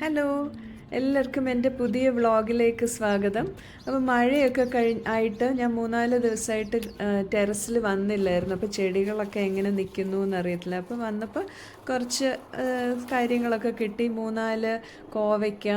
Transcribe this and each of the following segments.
Hello എല്ലാവർക്കും എന്റെ പുതിയ വ്ളോഗിലേക്ക് സ്വാഗതം. അപ്പോൾ മഴയൊക്കെ കഴി ആയിട്ട് ഞാൻ മൂന്നാൽ ദിവസമായിട്ട് ടെറസിൽ വന്നില്ലായിരുന്നു. അപ്പോൾ ചെടികളൊക്കെ എങ്ങനെ നിൽക്കുന്നു എന്നറിയത്തില്ല. അപ്പോൾ വന്നപ്പോൾ കുറച്ച് കാര്യങ്ങളൊക്കെ കിട്ടി. മൂന്നാൽ കോവയ്ക്ക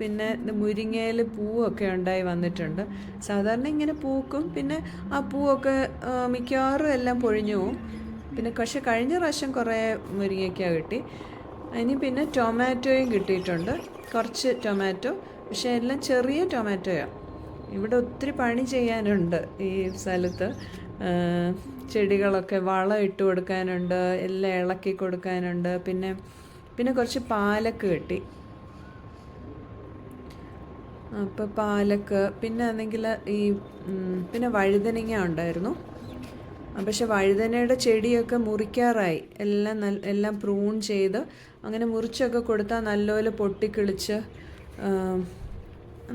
പിന്നെ മുരിങ്ങയിൽ പൂവൊക്കെ ഉണ്ടായി വന്നിട്ടുണ്ട്. സാധാരണ ഇങ്ങനെ പൂക്കും. പിന്നെ ആ പൂവൊക്കെ മിക്കവാറും എല്ലാം പൊഴിഞ്ഞു പോവും. പിന്നെ പക്ഷെ കഴിഞ്ഞ പ്രാവശ്യം കുറേ മുരിങ്ങയ്ക്ക കിട്ടി. ഇനി പിന്നെ ടൊമാറ്റോയും കിട്ടിയിട്ടുണ്ട്. കുറച്ച് ടൊമാറ്റോ പക്ഷേ എല്ലാം ചെറിയ ടൊമാറ്റോയാണ് ഇവിടെ ഒത്തിരി പണി ചെയ്യാനുണ്ട് ഈ സ്ഥലത്ത്. ചെടികളൊക്കെ വളം ഇട്ട് കൊടുക്കാനുണ്ട് എല്ലാം ഇളക്കി കൊടുക്കാനുണ്ട്. പിന്നെ പിന്നെ കുറച്ച് പാലക്ക് കിട്ടി. അപ്പോൾ പാലക്ക് പിന്നെ ആണെങ്കിൽ ഈ പിന്നെ വഴുതനങ്ങ ഉണ്ടായിരുന്നു. പക്ഷെ വഴുതനയുടെ ചെടിയൊക്കെ മുറിക്കാറായി. എല്ലാം നല്ല എല്ലാം പ്രൂൺ ചെയ്ത് അങ്ങനെ മുറിച്ചൊക്കെ കൊടുത്താൽ നല്ലപോലെ പൊട്ടിക്കിളിച്ച്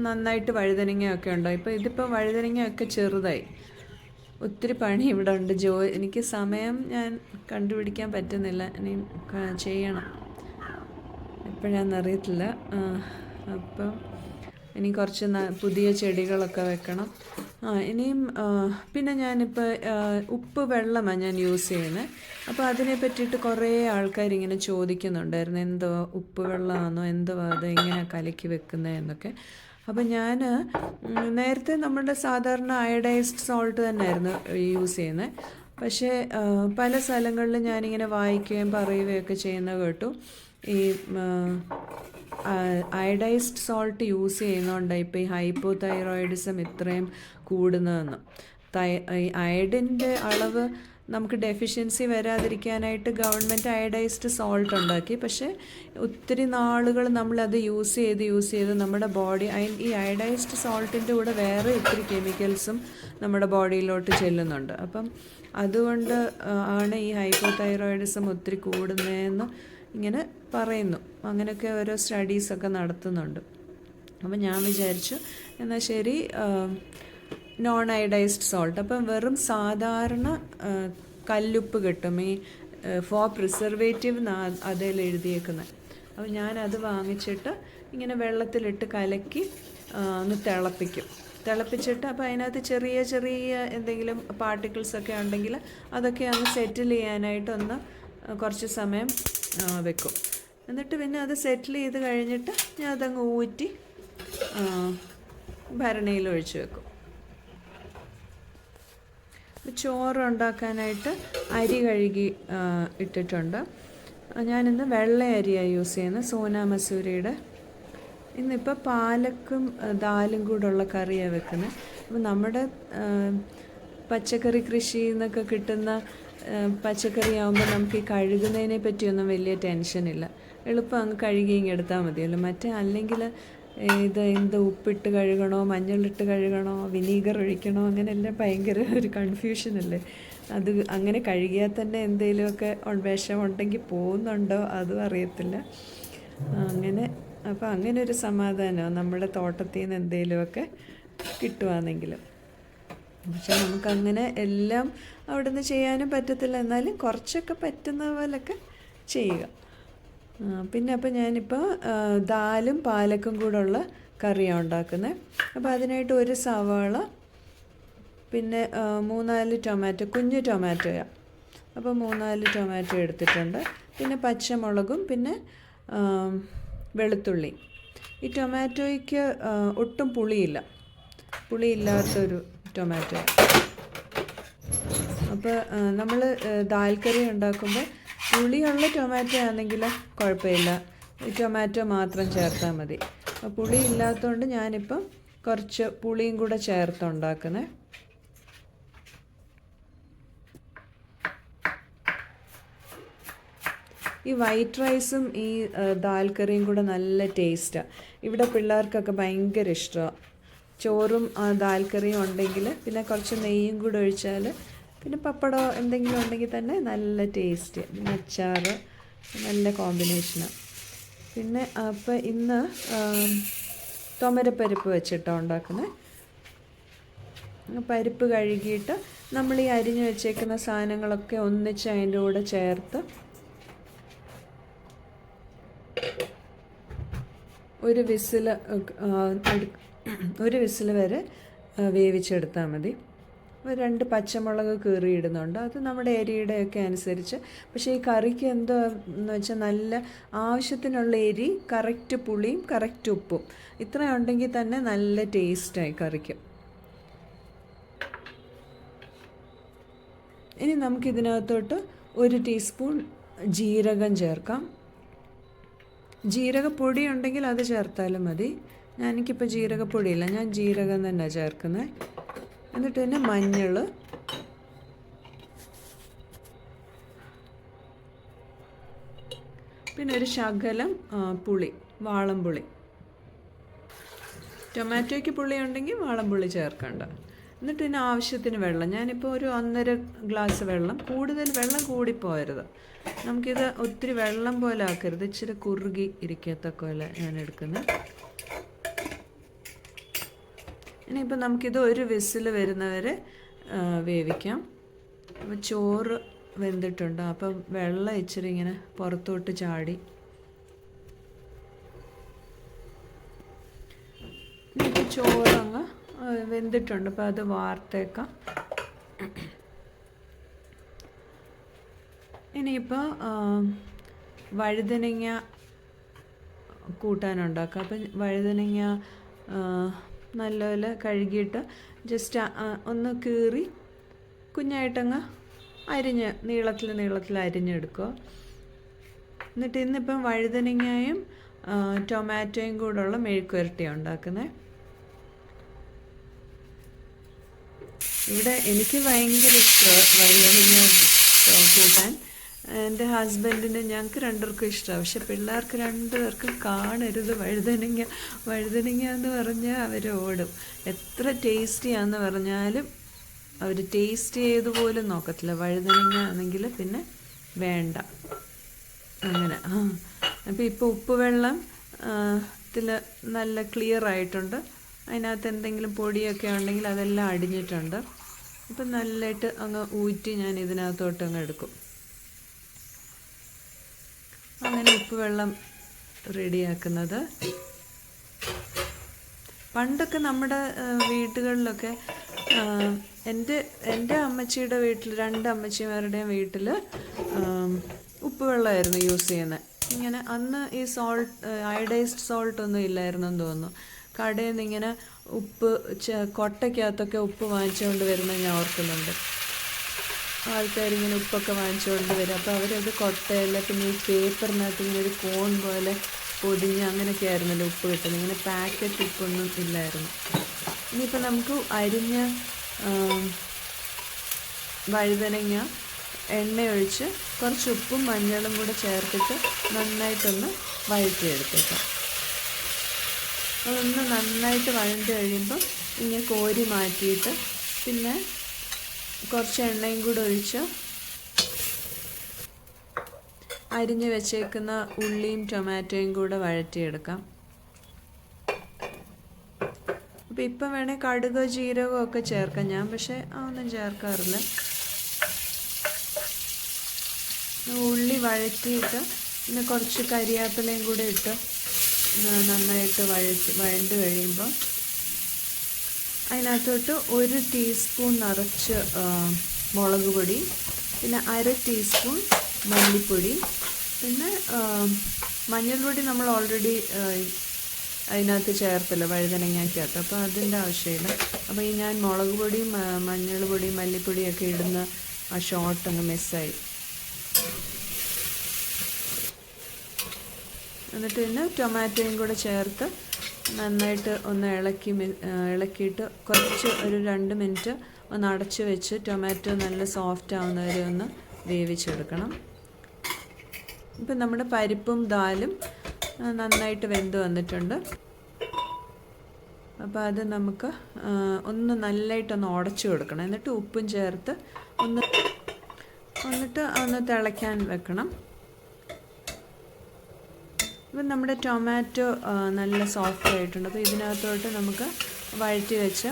നന്നായിട്ട് വഴുതനങ്ങയൊക്കെ ഉണ്ടോ? ഇപ്പോൾ ഇതിപ്പോൾ വഴുതനങ്ങയൊക്കെ ചെറുതായി. ഒത്തിരി പണി ഇവിടെ ഉണ്ട്. ജോ എനിക്ക് സമയം ഞാൻ കണ്ടുപിടിക്കാൻ പറ്റുന്നില്ല. ഇനി ചെയ്യണം. എപ്പോഴാണെന്നറിയത്തില്ല അപ്പം ഇനി കുറച്ച് പുതിയ ചെടികളൊക്കെ വെക്കണം. ഇനിയും പിന്നെ ഞാനിപ്പോൾ ഉപ്പ് വെള്ളമാണ് ഞാൻ യൂസ് ചെയ്യുന്നത് അപ്പോൾ അതിനെ പറ്റിയിട്ട് കുറേ ആൾക്കാർ ഇങ്ങനെ ചോദിക്കുന്നുണ്ടായിരുന്നു. എന്തോ ഉപ്പ് വെള്ളമാണോ എന്തോ അത് എങ്ങനെ കലക്കി വെക്കുന്നത് എന്നൊക്കെ. അപ്പോൾ ഞാൻ നേരത്തെ നമ്മുടെ സാധാരണ അയഡൈസ്ഡ് സോൾട്ട് തന്നെയായിരുന്നു യൂസ് ചെയ്യുന്നത് പക്ഷേ പല സ്ഥലങ്ങളിലും ഞാനിങ്ങനെ വായിക്കുകയും പറയുകയൊക്കെ ചെയ്യുന്ന കേട്ടു. ഈ അയഡൈസ്ഡ് സോൾട്ട് യൂസ് ചെയ്യുന്നതുകൊണ്ട് ഇപ്പോൾ ഈ ഹൈപ്പോ തൈറോയിഡിസം ഇത്രയും കൂടുന്നതെന്ന്. തൈ അയഡിന്റെ അളവ് നമുക്ക് ഡെഫിഷ്യൻസി വരാതിരിക്കാനായിട്ട് ഗവൺമെന്റ് അയഡൈസ്ഡ് സോൾട്ട് ഉണ്ടാക്കി. പക്ഷേ ഒത്തിരി നാളുകൾ നമ്മളത് യൂസ് ചെയ്ത് യൂസ് ചെയ്ത് നമ്മുടെ ബോഡി ഈ അയഡൈസ്ഡ് സോൾട്ടിന്റെ കൂടെ വേറെ ഒത്തിരി കെമിക്കൽസും നമ്മുടെ ബോഡിയിലോട്ട് ചെല്ലുന്നുണ്ട്. അപ്പം അതുകൊണ്ട് ആണ് ഈ ഹൈപ്പോ തൈറോയിഡിസം ഒത്തിരി കൂടുന്നതെന്ന് ഇങ്ങനെ പറയുന്നു. അങ്ങനെയൊക്കെ ഓരോ സ്റ്റഡീസൊക്കെ നടത്തുന്നുണ്ട്. അപ്പം ഞാൻ വിചാരിച്ചു എന്നാൽ ശരി നോൺ അയഡൈസ്ഡ് സോൾട്ട് അപ്പം വെറും സാധാരണ കല്ലുപ്പ് കിട്ടും. ഈ ഫോർ പ്രിസർവേറ്റീവ് അതിൽ എഴുതിയേക്കുന്നത് അപ്പോൾ ഞാനത് വാങ്ങിച്ചിട്ട് ഇങ്ങനെ വെള്ളത്തിലിട്ട് കലക്കി ഒന്ന് തിളപ്പിക്കും. തിളപ്പിച്ചിട്ട് അപ്പോൾ അതിനകത്ത് ചെറിയ ചെറിയ എന്തെങ്കിലും പാർട്ടിക്കിൾസ് ഒക്കെ ഉണ്ടെങ്കിൽ അതൊക്കെ ഒന്ന് സെറ്റിൽ ചെയ്യാനായിട്ടൊന്ന് കുറച്ച് സമയം വെക്കും. എന്നിട്ട് പിന്നെ അത് സെറ്റിൽ ചെയ്ത് കഴിഞ്ഞിട്ട് ഞാൻ അതങ്ങ് ഊറ്റി ഭരണിയിൽ ഒഴിച്ചു വെക്കും. ചോറ് ഉണ്ടാക്കാനായിട്ട് അരി കഴുകി ഇട്ടിട്ടുണ്ട്. ഞാനിന്ന് വെള്ള അരിയാണ് യൂസ് ചെയ്യുന്നത് സോന മസൂരിയുടെ. ഇന്നിപ്പോൾ പാലക്കും ദാലും ദാലും കൂടെയുള്ള കറിയാണ് വെക്കുന്നത് അപ്പോൾ നമ്മുടെ പച്ചക്കറി കൃഷി എന്നൊക്കെ കിട്ടുന്ന പച്ചക്കറി ആകുമ്പോൾ നമുക്ക് ഈ കഴുകുന്നതിനെ പറ്റിയൊന്നും വലിയ ടെൻഷനില്ല എളുപ്പം അങ്ങ് കഴുകി ഇങ്ങ് എടുത്താൽ മതിയല്ലോ. മറ്റേ അല്ലെങ്കിൽ ഇത് എന്ത് ഉപ്പിട്ട് കഴുകണോ മഞ്ഞളിട്ട് കഴുകണോ വിനീഗർ ഒഴിക്കണോ അങ്ങനെയെല്ലാം ഭയങ്കര ഒരു കൺഫ്യൂഷൻ കൺഫ്യൂഷനല്ലേ അത് അങ്ങനെ കഴുകിയാൽ തന്നെ എന്തെങ്കിലുമൊക്കെ വിഷം ഉണ്ടെങ്കിൽ പോകുന്നുണ്ടോ? അതും അറിയത്തില്ല. അങ്ങനെ അപ്പോൾ അങ്ങനെ ഒരു സമാധാനമോ നമ്മുടെ തോട്ടത്തിൽ നിന്ന് എന്തെങ്കിലുമൊക്കെ കിട്ടുവാണെങ്കിലും പക്ഷെ നമുക്കങ്ങനെ എല്ലാം അവിടെ നിന്ന് ചെയ്യാനും പറ്റത്തില്ല. എന്നാലും കുറച്ചൊക്കെ പറ്റുന്ന പോലൊക്കെ ചെയ്യുക. പിന്നെ അപ്പോൾ ഞാനിപ്പോൾ ദാലും പാലക്കും കൂടെ ഉള്ള കറിയാണ് ഉണ്ടാക്കുന്നത് അപ്പോൾ അതിനായിട്ട് ഒരു സവാള പിന്നെ മൂന്നാൽ ടൊമാറ്റോ കുഞ്ഞു ടൊമാറ്റോയാണ് അപ്പോൾ മൂന്നാൽ ടൊമാറ്റോ എടുത്തിട്ടുണ്ട്. പിന്നെ പച്ചമുളകും പിന്നെ വെളുത്തുള്ളി. ഈ ടൊമാറ്റോയ്ക്ക് ഒട്ടും പുളിയില്ല. പുളിയില്ലാത്തൊരു ടൊമാറ്റോ. അപ്പോൾ നമ്മൾ ദാൽക്കറി കറി ഉണ്ടാക്കുമ്പോൾ പുളിയുള്ള ടൊമാറ്റോ ആണെങ്കിൽ കുഴപ്പമില്ല. ടൊമാറ്റോ മാത്രം ചേർത്താൽ മതി. പുളി ഇല്ലാത്തതുകൊണ്ട് ഞാനിപ്പം കുറച്ച് പുളിയും കൂടെ ചേർത്തുണ്ടാക്കണേ ഈ വൈറ്റ് റൈസും ഈ ദാൽ കറിയും കൂടെ നല്ല ടേസ്റ്റാണ് ഇവിടെ പിള്ളേർക്കൊക്കെ ഭയങ്കര ഇഷ്ടമാണ് ചോറും ദാൽ കറിയും ഉണ്ടെങ്കിൽ പിന്നെ കുറച്ച് നെയ്യും കൂടെ ഒഴിച്ചാൽ പിന്നെ പപ്പടോ എന്തെങ്കിലും ഉണ്ടെങ്കിൽ തന്നെ നല്ല ടേസ്റ്റ് പിന്നെ അച്ചാർ നല്ല കോമ്പിനേഷനാണ് പിന്നെ അപ്പോൾ ഇന്ന് തൊമരപ്പരിപ്പ് വെച്ചിട്ടാണ് ഉണ്ടാക്കുന്നത് പരിപ്പ് കഴുകിയിട്ട് നമ്മൾ ഈ അരിഞ്ഞു വെച്ചേക്കുന്ന സാധനങ്ങളൊക്കെ ഒന്നിച്ച് അതിന്റെ കൂടെ ചേർത്ത് ഒരു വിസിൽ ഒരു വിസിൽ വരെ വേവിച്ചെടുത്താൽ മതി. രണ്ട് പച്ചമുളക് കീറിയിടുന്നുണ്ട്. അത് നമ്മുടെ എരിയുടെയൊക്കെ അനുസരിച്ച്. പക്ഷേ ഈ കറിക്ക് എന്തോ എന്ന് വെച്ചാൽ നല്ല ആവശ്യത്തിനുള്ള എരി കറക്റ്റ് പുളിയും കറക്റ്റ് ഉപ്പും. ഇത്രയും ഉണ്ടെങ്കിൽ തന്നെ നല്ല ടേസ്റ്റായി കറിക്ക്. ഇനി നമുക്കിതിനകത്തോട്ട് ഒരു ടീസ്പൂൺ ജീരകം ചേർക്കാം. ജീരകപ്പൊടി ഉണ്ടെങ്കിൽ അത് ചേർത്താലും മതി. ഞാൻ എനിക്കിപ്പോൾ ജീരകപ്പൊടിയില്ല ഞാൻ ജീരകം തന്നെ ചേർക്കുന്നത്. എന്നിട്ട് പിന്നെ മഞ്ഞൾ പിന്നെ ഒരു ശകലം പുളി വാളംപുളി ടൊമാറ്റോയ്ക്ക് പുളി ഉണ്ടെങ്കിൽ വാളംപുളി ചേർക്കണ്ട. എന്നിട്ട് പിന്നെ ആവശ്യത്തിന് വെള്ളം. ഞാനിപ്പോൾ ഒരു ഒന്നര ഗ്ലാസ് വെള്ളം കൂടുതൽ വെള്ളം കൂടിപ്പോയരുത്. നമുക്കിത് ഒത്തിരി വെള്ളം പോലെ ആക്കരുത്. ഇച്ചിരി കുറുകി ഇരിക്കത്തക്ക ഞാൻ എടുക്കുന്നത് ഇനിയിപ്പോൾ നമുക്കിത് ഒരു വിസിൽ വരുന്നവരെ വേവിക്കാം. അപ്പോൾ ചോറ് വെന്തിട്ടുണ്ട്. അപ്പം വെള്ളം ഇച്ചിരി ഇങ്ങനെ പുറത്തോട്ട് ചാടി. ഇനിയിപ്പോൾ ചോറ് അങ്ങ് ആ, വെന്തിട്ടുണ്ട്. അപ്പോൾ അത് വാർത്തേക്കാം. ഇനിയിപ്പോൾ വഴുതനങ്ങ കൂട്ടാനുണ്ടാക്കാം. അപ്പം വഴുതനങ്ങ നല്ലപോലെ കഴുകിയിട്ട് ജസ്റ്റ് ഒന്ന് കീറി കുഞ്ഞായിട്ടങ്ങ് അരിഞ്ഞ് നീളത്തിൽ നീളത്തിൽ അരിഞ്ഞെടുക്കുക. എന്നിട്ട് ഇന്നിപ്പം വഴുതനങ്ങയും ടൊമാറ്റോയും കൂടെയുള്ള മെഴുക്കുരട്ടിയാണ് ഉണ്ടാക്കുന്നത് ഇവിടെ എനിക്ക് ഭയങ്കര ഇഷ്ടമാണ് വഴുതനങ്ങ കൂട്ടാൻ. എന്റെ ഹസ്ബൻഡിന് ഞങ്ങൾക്ക് രണ്ടുപേർക്കും ഇഷ്ടമാണ് പക്ഷെ പിള്ളേർക്ക് രണ്ടുപേർക്കും കാണരുത്. വഴുതനങ്ങ വഴുതനങ്ങ എന്ന് പറഞ്ഞാൽ അവർ ഓടും. എത്ര ടേസ്റ്റിയാന്ന് പറഞ്ഞാലും അവർ ടേസ്റ്റ് ചെയ്ത് പോലും നോക്കത്തില്ല. വഴുതനങ്ങ ആണെങ്കിൽ പിന്നെ വേണ്ട. അങ്ങനെ. അപ്പോൾ ഇപ്പോൾ ഉപ്പുവെള്ളം ത്തിൽ നല്ല ക്ലിയർ ആയിട്ടുണ്ട്. അതിനകത്ത് എന്തെങ്കിലും പൊടിയൊക്കെ ഉണ്ടെങ്കിൽ അതെല്ലാം അടിഞ്ഞിട്ടുണ്ട്. അപ്പം നല്ലതായിട്ട് അങ്ങ് ഊറ്റി ഞാൻ ഇതിനകത്തോട്ട് അങ്ങ് എടുക്കും. അങ്ങനെ ഉപ്പ് വെള്ളം റെഡിയാക്കുന്നത്. പണ്ടൊക്കെ നമ്മുടെ വീടുകളിലൊക്കെ എന്റെ എന്റെ അമ്മച്ചിയുടെ വീട്ടിൽ രണ്ട് അമ്മച്ചിമാരുടെയും വീട്ടിൽ ഉപ്പുവെള്ളമായിരുന്നു യൂസ് ചെയ്യുന്നത് ഇങ്ങനെ അന്ന് ഈ സോൾട്ട് അയഡൈസ്ഡ് സോൾട്ട് ഒന്നും ഇല്ലായിരുന്നെന്ന് തോന്നുന്നു. കടയിൽ നിന്ന് ഇങ്ങനെ ഉപ്പ് കൊട്ടയ്ക്കകത്തൊക്കെ ഉപ്പ് വാങ്ങിച്ചുകൊണ്ട് വരുന്നത് ഞാൻ ഓർക്കുന്നുണ്ട്. ആൾക്കാരിങ്ങനെ ഉപ്പൊക്കെ വാങ്ങിച്ചുകൊണ്ട് വരും. അപ്പോൾ അവരത് കൊട്ടയല്ല പിന്നെ ഈ പേപ്പറിനകത്ത് ഇങ്ങനെ ഒരു കോൺ പോലെ പൊതിഞ്ഞ് അങ്ങനെയൊക്കെ ആയിരുന്നല്ലോ ഉപ്പ് കിട്ടുന്നത്. ഇങ്ങനെ പാക്കറ്റ് ഉപ്പൊന്നും ഇല്ലായിരുന്നു. ഇനിയിപ്പോൾ നമുക്ക് അരിഞ്ഞ വഴുതനങ്ങ എണ്ണയൊഴിച്ച് കുറച്ച് ഉപ്പും മഞ്ഞളും കൂടെ ചേർത്തിട്ട് നന്നായിട്ടൊന്ന് വഴറ്റിയെടുത്തേക്കാം. അതൊന്ന് നന്നായിട്ട് വഴണ്ട് കഴിയുമ്പോൾ ഇങ്ങനെ കോരി മാറ്റിയിട്ട് പിന്നെ കുറച്ച് എണ്ണയും കൂടെ ഒഴിച്ച് അരിഞ്ഞ് വെച്ചേക്കുന്ന ഉള്ളിയും ടൊമാറ്റോയും കൂടെ വഴറ്റിയെടുക്കാം. അപ്പോൾ ഇപ്പം വേണേൽ കടുകോ ജീരകമോ ഒക്കെ ചേർക്കാം ഞാൻ പക്ഷേ അതൊന്നും ചേർക്കാറില്ല. ഉള്ളി വഴറ്റിയിട്ട് പിന്നെ കുറച്ച് കരിയാപ്പിലയും കൂടെ ഇട്ട് നന്നായിട്ട് വഴറ്റി വഴണ്ട് കഴിയുമ്പോൾ അതിനകത്തോട്ട് ഒരു ടീസ്പൂൺ നിറച്ച് മുളക് പൊടി പിന്നെ അര ടീസ്പൂൺ മല്ലിപ്പൊടി പിന്നെ മഞ്ഞൾപ്പൊടി നമ്മൾ ഓൾറെഡി അതിനകത്ത് ചേർത്തല്ലോ വഴുതനങ്ങയ്ക്കകത്ത്. അപ്പോൾ അതിന്റെ ആവശ്യമില്ല. അപ്പോൾ ഈ ഞാൻ മുളക് പൊടിയും മഞ്ഞൾ പൊടിയും മല്ലിപ്പൊടിയൊക്കെ ഇടുന്ന ആ ഷോർട്ട് അങ്ങ് മിസ്സായി എന്നിട്ട് പിന്നെ ടൊമാറ്റോയും കൂടെ ചേർത്ത് നന്നായിട്ട് ഒന്ന് ഇളക്കി ഇളക്കിയിട്ട് കുറച്ച് ഒരു രണ്ട് മിനിറ്റ് ഒന്ന് അടച്ച് വെച്ച് ടൊമാറ്റോ നല്ല സോഫ്റ്റ് ആവുന്നവരെ ഒന്ന് വേവിച്ചെടുക്കണം. ഇപ്പം നമ്മുടെ പരിപ്പും ദാലും നന്നായിട്ട് വെന്ത് വന്നിട്ടുണ്ട്. അപ്പോൾ അത് നമുക്ക് ഒന്ന് നല്ലതായിട്ടൊന്ന് ഉടച്ചു കൊടുക്കണം. എന്നിട്ട് ഉപ്പും ചേർത്ത് ഒന്ന് എന്നിട്ട് ഒന്ന് തിളയ്ക്കാൻ വെക്കണം. ഇപ്പം നമ്മുടെ ടൊമാറ്റോ നല്ല സോഫ്റ്റ് ആയിട്ടുണ്ട്. അപ്പോൾ ഇതിനകത്തോട്ട് നമുക്ക് വഴറ്റി വെച്ച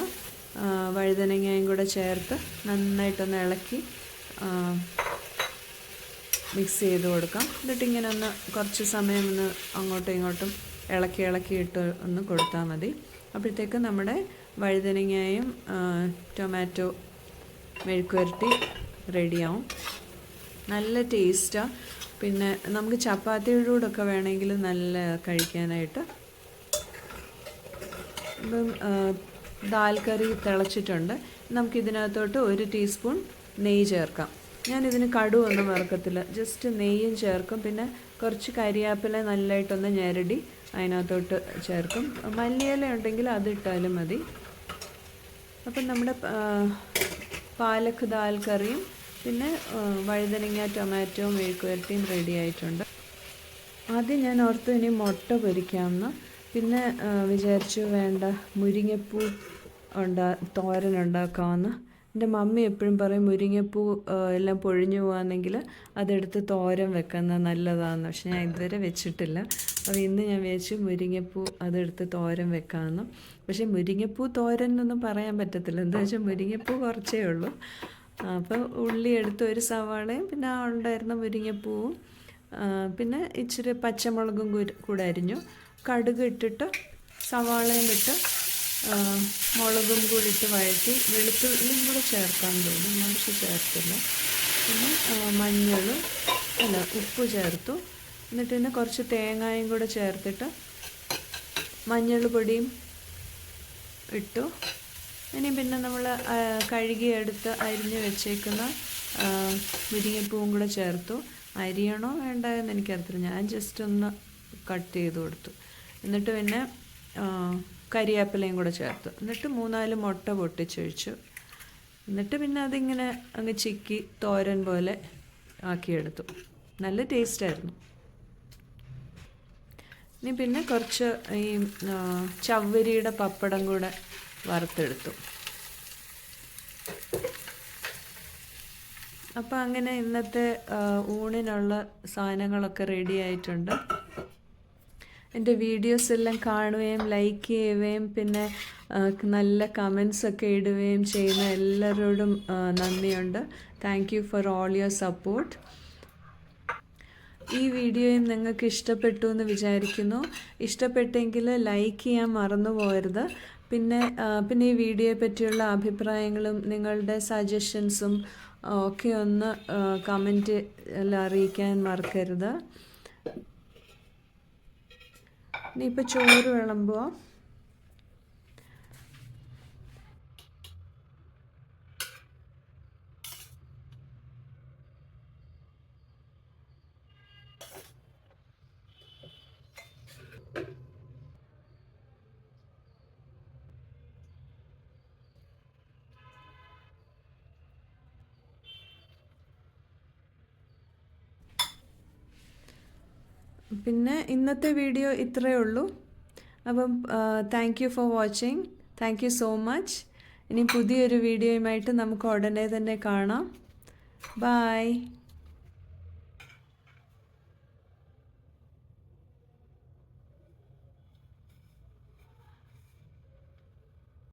വഴുതനങ്ങയും കൂടെ ചേർത്ത് നന്നായിട്ടൊന്ന് ഇളക്കി മിക്സ് ചെയ്ത് കൊടുക്കാം. എന്നിട്ട് ഇങ്ങനെ ഒന്ന് കുറച്ച് സമയം ഒന്ന് അങ്ങോട്ടും ഇങ്ങോട്ടും ഇളക്കി ഇളക്കി ഇട്ട് ഒന്ന് കൊടുത്താൽ മതി. അപ്പോഴത്തേക്ക് നമ്മുടെ വഴുതനങ്ങയും ടൊമാറ്റോ മെഴുക്കുവരട്ടി റെഡിയാവും നല്ല ടേസ്റ്റാണ് പിന്നെ നമുക്ക് ചപ്പാത്തിയുടെ കൂടെയൊക്കെ വേണമെങ്കിൽ നല്ല കഴിക്കാനായിട്ട്. ഇപ്പം ദാൽക്കറി ദാൽ കറി തിളച്ചിട്ടുണ്ട്. നമുക്കിതിനകത്തോട്ട് ഒരു ടീസ്പൂൺ നെയ്യ് ചേർക്കാം. ഞാനിതിന് കടുവൊന്നും വറക്കത്തില്ല. ജസ്റ്റ് നെയ്യും ചേർക്കും. പിന്നെ കുറച്ച് കരിയാപ്പില നല്ലതായിട്ടൊന്ന് ഞെരടി അതിനകത്തോട്ട് ചേർക്കും. മല്ലിയില ഉണ്ടെങ്കിൽ അതിട്ടാലും മതി. അപ്പം നമ്മുടെ പാലക്ക് ദാൽ കറിയും പിന്നെ വഴുതനങ്ങ ടൊമാറ്റോ മെഴുക്കുവരട്ടിയും റെഡി ആയിട്ടുണ്ട്. ആദ്യം ഞാൻ ഓർത്തു ഇനി മുട്ട പൊരിക്കാമെന്ന്. പിന്നെ വിചാരിച്ചു വേണ്ട മുരിങ്ങപ്പൂ ഉണ്ടാ തോരൻ ഉണ്ടാക്കാമെന്ന്. എന്റെ മമ്മി എപ്പോഴും പറയും മുരിങ്ങപ്പൂ എല്ലാം പൊഴിഞ്ഞു പോകാമെന്നെങ്കിൽ അതെടുത്ത് തോരൻ വെക്കുന്നത് നല്ലതാണെന്ന് പക്ഷെ ഞാൻ ഇതുവരെ വെച്ചിട്ടില്ല. അപ്പോൾ ഇന്ന് ഞാൻ വിചാരിച്ചു മുരിങ്ങപ്പൂ അതെടുത്ത് തോരൻ വെക്കാമെന്ന്. പക്ഷേ മുരിങ്ങപ്പൂ തോരൻ എന്നൊന്നും പറയാൻ പറ്റത്തില്ല. എന്താ വെച്ചാൽ മുരിങ്ങപ്പൂ കുറച്ചേ ഉള്ളൂ. അപ്പോൾ ഉള്ളി എടുത്ത് ഒരു സവാളയും പിന്നെ ആ ഉണ്ടായിരുന്ന മുരിങ്ങപ്പൂവും പിന്നെ ഇച്ചിരി പച്ചമുളകും കൂടെ അരിഞ്ഞു. കടുക് ഇട്ടിട്ട് സവാളയും ഇട്ട് മുളകും കൂടി ഇട്ട് വഴറ്റി വെളുത്തുള്ളിയും കൂടെ ചേർക്കാൻ തോന്നും ഞാൻ പക്ഷെ ചേർത്തില്ല. പിന്നെ മഞ്ഞളും അല്ല ഉപ്പ് ചേർത്തു. എന്നിട്ട് പിന്നെ കുറച്ച് തേങ്ങായും കൂടെ ചേർത്തിട്ട് മഞ്ഞൾ പൊടിയും ഇട്ടു. ഇനി പിന്നെ നമ്മൾ കഴുകിയെടുത്ത് അരിഞ്ഞ് വെച്ചേക്കുന്ന മുരിങ്ങപ്പൂവും കൂടെ ചേർത്തു. അരിയണോ വേണ്ട എന്ന് എനിക്കറിയത്തില്ല. ഞാൻ ജസ്റ്റ് ഒന്ന് കട്ട് ചെയ്ത് കൊടുത്തു. എന്നിട്ട് പിന്നെ കരിയാപ്പിലയും കൂടെ ചേർത്തു. എന്നിട്ട് മൂന്നാൽ മുട്ട പൊട്ടിച്ചൊഴിച്ചു എന്നിട്ട് പിന്നെ അതിങ്ങനെ അങ്ങ് ചിക്കി തോരൻ പോലെ ആക്കിയെടുത്തു. നല്ല ടേസ്റ്റായിരുന്നു ഇനി പിന്നെ കുറച്ച് ഈ ചവ്വരിയുടെ പപ്പടം കൂടെ വറുത്തെടുത്തു. അപ്പം അങ്ങനെ ഇന്നത്തെ ഊണിനുള്ള സാധനങ്ങളൊക്കെ റെഡി ആയിട്ടുണ്ട്. എന്റെ വീഡിയോസ് എല്ലാം കാണുകയും ലൈക്ക് ചെയ്യുകയും പിന്നെ നല്ല കമൻസ് ഒക്കെ ഇടുകയും ചെയ്യുന്ന എല്ലാവരോടും നന്ദിയുണ്ട്. Thank you for all your support ഈ വീഡിയോയും നിങ്ങൾക്ക് ഇഷ്ടപ്പെട്ടു എന്ന് വിചാരിക്കുന്നു. ഇഷ്ടപ്പെട്ടെങ്കിൽ ലൈക്ക് ചെയ്യാൻ മറന്നു പോകരുത് പിന്നെ പിന്നെ ഈ വീഡിയോയെ പറ്റിയുള്ള അഭിപ്രായങ്ങളും നിങ്ങളുടെ സജഷൻസും ഒക്കെ ഒന്ന് കമന്റിൽ അറിയിക്കാൻ മറക്കരുത്. ഇനിയിപ്പോൾ ചോറ് വിളമ്പുക പിന്നെ ഇന്നത്തെ വീഡിയോ ഇത്രയേ ഉള്ളൂ. അപ്പം thank you for watching thank you so much ഇനി പുതിയൊരു വീഡിയോയുമായിട്ട് നമുക്ക് ഉടനെ തന്നെ കാണാം. ബായ്